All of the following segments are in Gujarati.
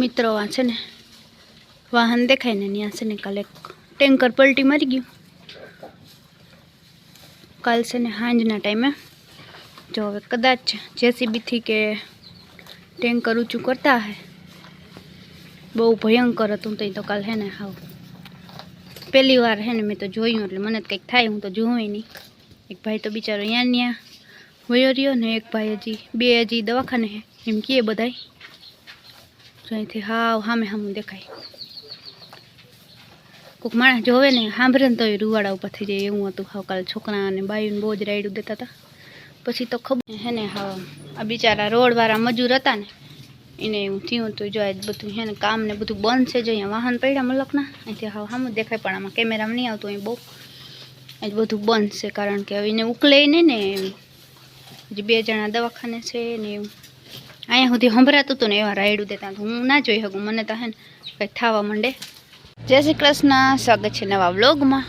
મિત્રો, આ છે ને વાહન દેખાય ને ત્યાં છે ને કાલે એક ટેન્કર પલટી મારી ગયું. કાલ છે ને સાંજના ટાઈમે. જો હવે કદાચ જેસીબીથી કે ટેન્કર ઊંચું કરતા હે. બહુ ભયંકર હતું તો તો કાલ હે ને હાવ. પહેલી વાર હે ને મેં તો જોયું એટલે મને કંઈક થાય, હું તો જોઉં નહીં. એક ભાઈ તો બિચારો અહીંયા ત્યાં વયો રહ્યો ને એક ભાઈ હજી બે હજી દવાખાને હે. એમ કહે બધાય. જો અહીંથી હાવ સામે સામું દેખાય. કોઈક માણસ જોવે ને સાંભળે ને તો એ રૂવાડા ઉપર થઈ જાય, એવું હતું હાવ કાલે છોકરા અને બાયુને બહુ જ રાયડું દેતા હતા. પછી તો ખબર હે ને હા આ બિચારા રોડવાળા મજૂર હતા ને, એને એવું થયું હતું જો બધું હે ને, કામ ને બધું બંધ છે, જો અહીંયા વાહન પડ્યા મલકના, અહીંથી હાવ સામું દેખાય, પણ આમાં કેમેરામાં નહીં આવતું, અહીં બહુ. આજ બધું બંધ છે, કારણ કે હવે એને ઉકલે નહીં ને એમ હજી બે જણા દવાખાને છે ને એવું. અહીંયા સુધી સંભળાતું હતું ને એવા રાયડું દેતા હતા. હું ના જોઈ શકું, મને તો હે ને કંઈક થવા માંડે. જય શ્રી કૃષ્ણ, સ્વાગત છે નવા વ્લોગમાં.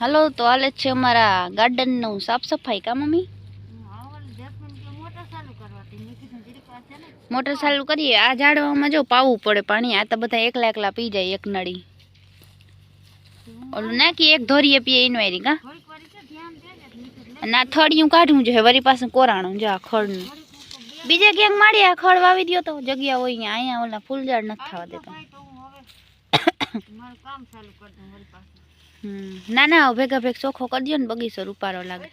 હાલો, તો હાલે જ છે અમારા ગાર્ડનનું સાફ સફાઈ, કા મમ્મી? મોટર ચાલુ કરીએ, આ ઝાડવામાં જો પાવું પડે પાણી, આ તો બધા એકલા એકલા પી જાય એક નળી. ઓલું નાખી, એક ધોરીએ પીએ ઇનવાયરી કા? અને આ થળિયું કાઢવું જોઈએ વરી પાસે કોરાણું, જો આ ખડનું બીજે ક્યાંક માડી આ ખડ વાવી દ્યો તો જગ્યા હોય અહીંયા અહીંયા ઓલા ફૂલઝાડ નથી થવા દેતા. હમ. ના ના ભેગા ભેગ ચોખ્ખો કરી દો ને બગીચો રૂપારો લાગે.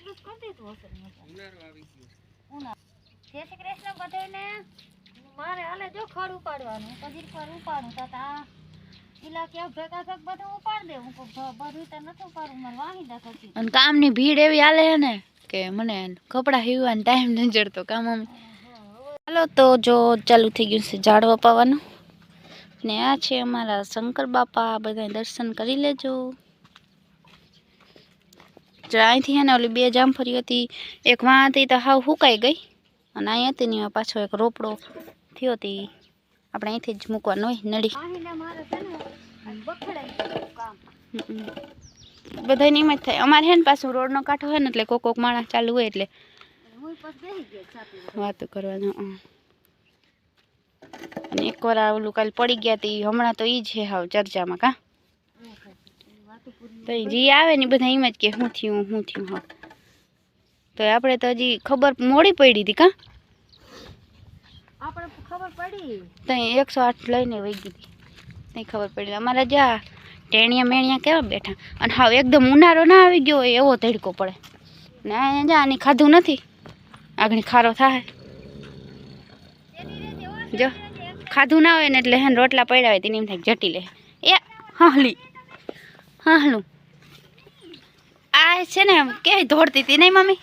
મારે હાલે જો ખડ ઉપાડવાનું પછી ખડ ઉપાડું તો આ દે દે કામની ભીડ એવી હાલે છે ને કે મને કપડા હીવવાનો ટાઈમ ન જડતો કામ ચાલો તો જો ચાલુ થઈ ગયું છે ઝાડ વપાવવાનું ને આ છે અમારા શંકર બાપા બધા દર્શન કરી લેજો. જો અહીંથી હે ને ઓલી બે જામફળી હતી, એક વાં હતી તો હાવ હુકાઈ ગઈ, અને અહીં હતી ને પાછો એક રોપડો થયો હતી આપણે અહીંથી જ મૂકવાનો હોય નડી બધાની એમ જ થાય. અમારે હે ને પાછું રોડનો કાંઠો હોય ને એટલે કોક કોક માણસ ચાલુ હોય એટલે વાતો કરવાનું હં. અને એકવાર ઓલું કાલ પડી ગયા તી હમણાં તો એ છે હાવ ચર્ચામાં કા? તો જે આવે ને બધા એમ જ કે શું થયું હું થયું હા. તો આપણે તો હજી ખબર મોડી પડી હતી કા? આપણે ખબર પડી. ત્યાં એકસો આઠ લઈને વહી ગઈ હતી ત્યાં ખબર પડી. અમારા જા ટેણિયા મેણિયા કેવા બેઠા. અને હાવ એકદમ ઉનાળો ના આવી ગયો હોય એવો તડકો પડે. ને અહીંયા જા આની ખાધું નથી. આગળ ખારો થાય. જો, ખાધું ના હોય ને એટલે હેન રોટલા પડ્યા હોય તેને એમ થાય જટી લે. એ, હાહલી. હાહલું. આ છે ને કેવી દોડતી હતી નહીં મમ્મી?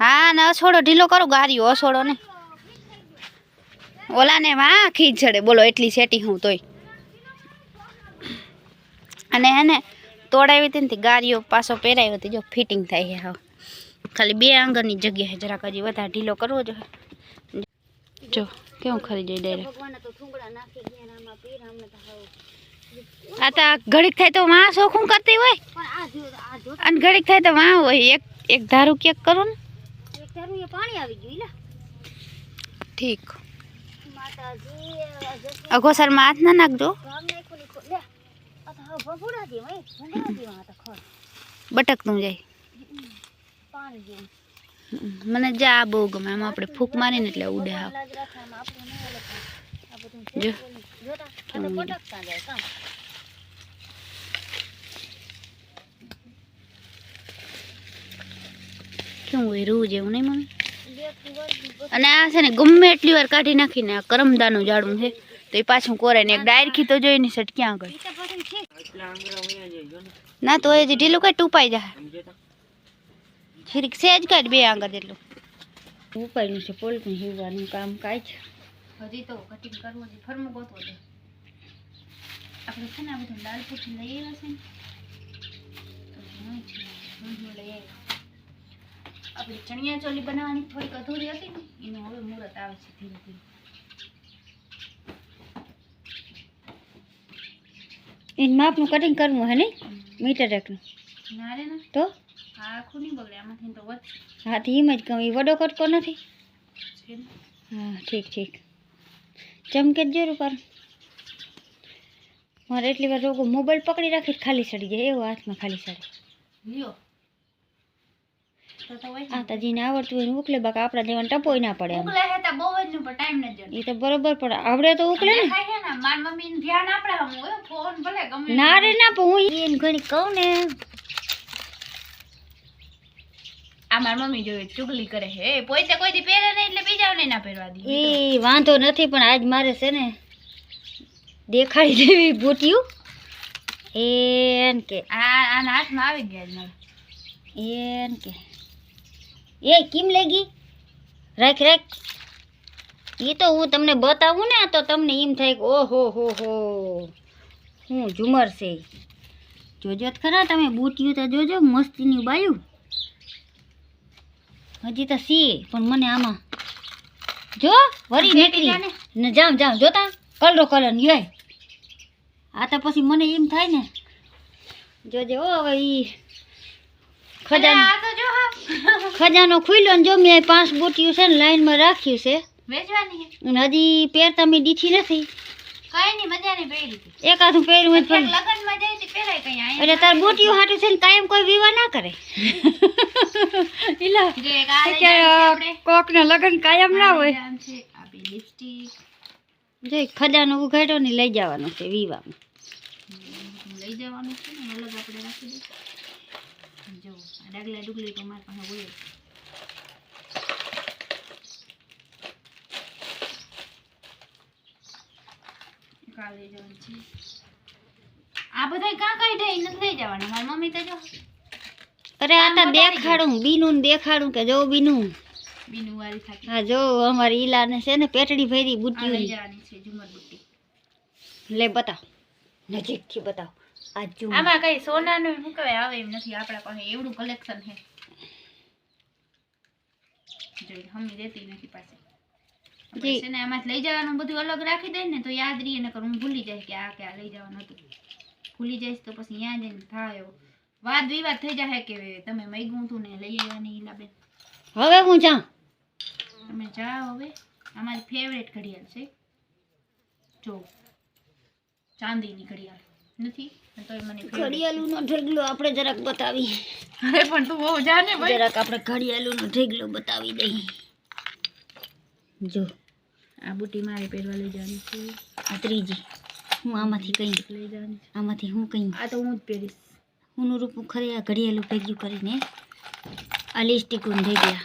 હા, ને અસોડો ઢીલો કરો, ગારીઓ અસોડો ને. ઓલાને વાહ ખીજ ચડે બોલો, એટલી સેટી હું તોય. અને એને તોડાવી હતી ને ગારીઓ પાછો પહેરાવી હતી. જો ફિટિંગ થાય છે હવે. ખાલી બે આંગળની જગ્યા છે જરાક હજી વધારે ઢીલો કરવો જોઈએ જો કેવું ખરી જાય ડાયરેક્ટ આ તો ઘડીક થાય તો વાં શોખું કરતી હોય. અને ઘડીક થાય તો વાં હોય. એક એક ધારું ક્યાંક કરો ને. પાણી આવી ગયું ઠીક. અઘોસરમાં હાથ ના નાખજો. બટકતું જાય. મને જા બહુ ગમે. એમ આપણે ફૂંક મારીને એટલે ઉડે હા જો. હોય, રૂ જેવું નહીં મમ્મી? અને આ છે ને ગમે એટલી વાર કાઢી નાખીને આ કરમદાનું જાડું છે. તો એ પાછું કોરાય ને એક ડાયરખી તો જોઈ નહીં સટ ક્યાં ઠીક ના તો એ ઢીલું કઈ ટૂપાઈ જાય છીરીક સેજ કાઢ બે આંગળ જેટલું. ઉપાયનું છે પોલકું હીવવાનું કામ કાંઈ છે. હજી તો કટિંગ કરવું છે ફરમો ગોતવો છે. આપણે છે ને આ બધું લાલ પૂછી લઈ આવ્યા છે ને આપણી ચણિયા ચોલી બનાવવાની થોડીક અધૂરી હતી ને એનું હવે મુહૂર્ત આવે છે ધીરે ધીરે. ઈન માપનું કટિંગ કરવું હે નહીં? મીટર એકનું. ના રે ના. તો? આખું નહીં બગડે આમાંથી તો વધે હા તો એમ જ કહું એ વડો કટકો નથી? હા ઠીક ઠીક. ચમકે જ જરૂર પર મારે એટલી વાર રોગો મોબાઈલ પકડી રાખી ખાલી સડી જાય એવો હાથમાં ખાલી સડે. લ્યો. તો હોય આવડતું હોય ઉકલે બાકા આપણા જેવાને ટપોય ના પડે. ઉકલે હે તો બહુ જ નું ટાઈમ ન જડે એ તો બરોબર પણ આવડે તો ઉકલે ને. માર મમ્મી ધ્યાન આપડે હમ હોય ફોન ભલે ગમે ના રે ના પણ હું એને ઘણી કહું ને. આ માર મમ્મી જોઈ ચુગલી કરે હે પોતે કોઈ દી પહેરે નહીં એટલે બીજાને ના પહેરવા દી. એ વાંધો નથી પણ આજ મારે છે ને દેખાડી દેવી બુટિયું એન કે. આ આના હાથમાં આવી ગયા જ મારે. એન કે. એ કેમ લેગી? રાખ રાખ. એ તો હું તમને બતાવું ને તો તમને એમ થાય કે ઓહો હો હો. હું ઝુમર છે. જોજો ખરા તમે બુટિયું તો જોજો મસ્તીની બાયું. હજી તો સી પણ મને આમાં જો વરી નીકળી. ને જામ જામ જોતા? કલરો કલર યે આ તો પછી મને એમ થાય ને. જોજે ઓ હવે ઈ ખજાનો ખજાનો ખુલ્યો ને જો મેં પાંચ બૂટ્યું છે ને લાઈનમાં રાખ્યું છે. વેચવાની હજી પહેરતા મેં દીઠી નથી. કઈ નહીં મજા પહેરી હતી. એકાદું પહેર્યું હોય પણ લગનમાં જાય તે પહેરાય કઈ એટલે તાર બુટીયું હાટું છે ને કાયમ કોઈ વિવાહ ના કરે. જો ના લગન કાયમ ના હોય. જવાનું છે આપણી લિપસ્ટિક ખજાનો ઉઘાડ્યો ને લઈ જવાનો છે વિવામાં લઈ જવાનું છે ને અલગ આપણે રાખી દઈશું. જો આ ડાગલા ડુગલી તો મારા પાસે હોય જ. આ લઈ જવાનું છે. આ બધા કાં કાંઈ ઢઈ નથી લઈ જવાના. મારી મમ્મી તો જો. અરે આ તો દેખાડું બીનું દેખાડું કે જો બીનું. બીનું વાળી થાકી. હા જો અમારી ઈલાને છે ને પેટડી ભરી આ લઈ જવાની છે ઝુમર બુટ્ટી. લે બતાવ. નજીકથી બતાવ. આ જો આમાં કઈ સોનાનું કહેવાય? આવે એમ નથી. આપણા પાસે એવડું કલેક્શન છે. જોઈ હમી દેતી નથી પાસે. છે ને આમાં લઈ જવાનું બધું અલગ રાખી દે ને તો યાદ રહીએ નકર હું ભૂલી જાય કે આ કે આ લઈ જવાનું હતું. ભૂલી જઈશ તો પછી યાદ જઈને થાય વાદ વિવાદ થઈ જાય કે તમે મૈગું હતું ને લઈ આવવાની ઈલાબેન. હવે હું જાઉં? તમે જાઓ હવે. અમારી ફેવરેટ ઘડિયાળ છે. જો ચાંદીની ઘડિયાળ. નથી? તોય મને છે. ઢગલો આપણે જરાક બતાવી અરે પણ તું બહુ જાને ભાઈ. જરાક આપણે ઘડિયાળુનો ઢગલો બતાવી દઈએ. જો. આ બુટી મારે પહેરવા લઈ જવાની છે. આ ત્રીજી. હું આમાંથી કંઈ. લઈ જવાની આમાંથી હું કંઈ. આ તો હું જ પહેરીશ. હું રૂપું ખરી આ ઘડિયાળું ભેગ્યું કરીને આ લિસ્ટિકું થઈ ગયા.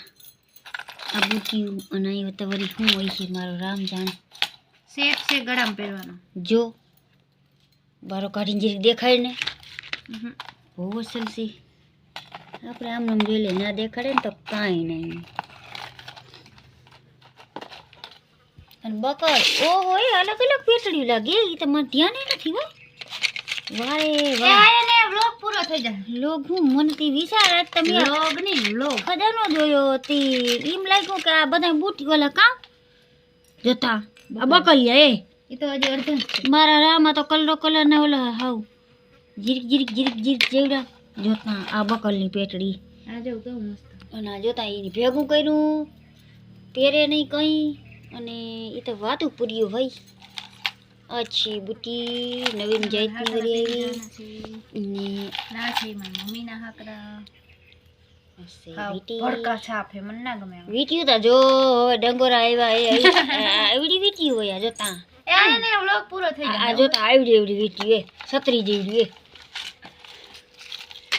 આ બુટીયું અને અહીં તો વળી શું હોય છે મારો રામ જાણે. સેફ છે ગળામાં પહેરવાનો. જો. બારો કાઢીને જીરી દેખાય ને. બહુ અસલ છે. આપણે આમ જોઈ લે ના દેખાડે ને તો કાંઈ નહીં. અને બકર ઓ એ અલગ અલગ પેટડી લાગે એ તો મને ધ્યાન નથી હો. વારે વાય એને વ્લોગ પૂરો થઈ જાય. લોગ હું મને તી વિચાર આજ તમે વ્લોગ નહીં વ્લોગ. ખજાનો જોયો તે એમ લાગ્યું કે આ બધા બુટી વાલા કામ જોતા આ બકલિયા એ. એ તો હજી અડધો મારા રામાં તો કલરો કલર ના ઓલા હાવ જીરક જીરક જીરક જીરક જેવડા. જોતા આ બકલની પેટડી. આ જો કેવું મસ્ત. અને આ જોતા એની ભેગું કર્યું. પહેરે નહીં કંઈ. અને એ તો વાતું પૂર્યું હોય. અચ્છી બુટી નવીન જાતની વળી આવી. ને ના છે મારી મમ્મીના હાકરા. વીટ્યું તા જો હવે ડંગોરા આવ્યા એ આવી- આવડી વીટી હોય આ જોતા પૂરો થઈ આ જોતા આવડી એવડી વીટી એ છત્રી જેવડી એ.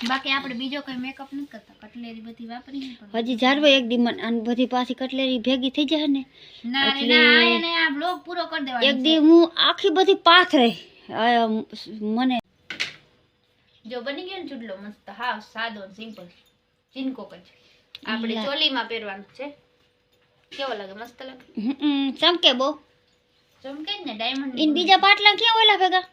બાકી આપણે બીજો કોઈ મેકઅપ નથી કરતા. કટલેરી બધી વાપરી હજી જારવો એક દી મને આને બધી પાછી કટલેરી ભેગી થઈ જાય ને ના રે ના આ એને આ બ્લોગ પૂરો કરી દેવાનો એક દી હું આખી બધી પાથ રહી. મને જો બની ગયો ને ચૂડલો મસ્ત હા સાદો સિમ્પલ ચીનકોક કચ આપણે ચોલીમાં પહેરવાનું છે. કેવો લાગે? મસ્ત લાગે? ચમકે બહુ. ચમકે ને ડાયમંડ ઇન બીજા પાટલા ક્યાં ઓલા ભેગા?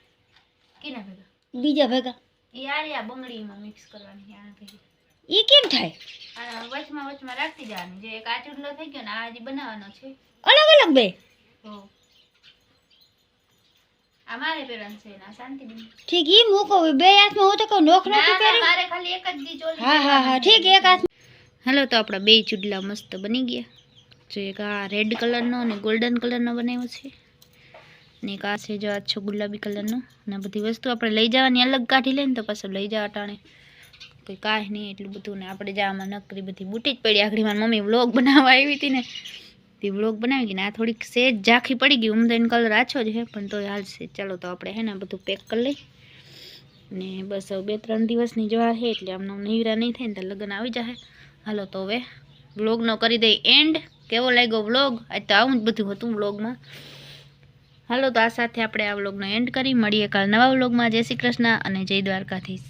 કેના ભેગા? બીજા ભેગા. એ આ બંગડીમાં મિક્સ કરવાની આ ભેગી. ઈ કેમ થાય? આ વચમાં વચમાં રાખતી જવાની. જે એક આચુડલો થઈ ગયો ને આ હજી બનાવવાનો છે. અલગ અલગ બે? આ મારે પહેરવાનું છે ના શાંતિ ઠીક ઈ મૂકો. બે હાથમાં હું તો કહું નોખ નથી પહેરી. મારે ખાલી એક જ દી ચોલી હા હા હા ઠીક એક હાથ હાલો તો આપણા બે ચૂડલા મસ્ત બની ગયા. જો એક આ રેડ કલરનો અને ગોલ્ડન કલરનો બનાવ્યો છે. અને એક આ છે જો આછો ગુલાબી કલરનો. અને બધી વસ્તુ આપણે લઈ જવાની અલગ કાઢી લઈને તો પાછું લઈ જવા ટાણે. કંઈ કાંઈ નહીં એટલું બધું. ને આપણે જામાં નકરી બધી બુટી જ પડી. આખરી મારી મમ્મી વ્લોગ બનાવવા આવી હતી ને. તે વ્લોગ બનાવી ગઈ ને આ થોડીક સેજ ઝાંખી પડી ગઈ. ઉમદાઈન કલર આછો જ છે પણ તોય હાલશે. ચાલો તો આપણે હે ને બધું પેક કરી લઈ. ને બસ બે ત્રણ દિવસની જ છે એટલે આમનો નિવરા નહીં થાય ને તો લગ્ન આવી જશે હાલો તો હવે વ્લોગનો કરી દઈ એન્ડ કેવો લાગ્યો વ્લોગ? આજ તો આવું જ બધું હતું વ્લોગમાં. હાલો તો આ સાથે આપણે આ વ્લોગનો એન્ડ કરી. મળીએ કાલ નવા વ્લોગમાં. જય શ્રી કૃષ્ણ અને જય દ્વારકાધીશ.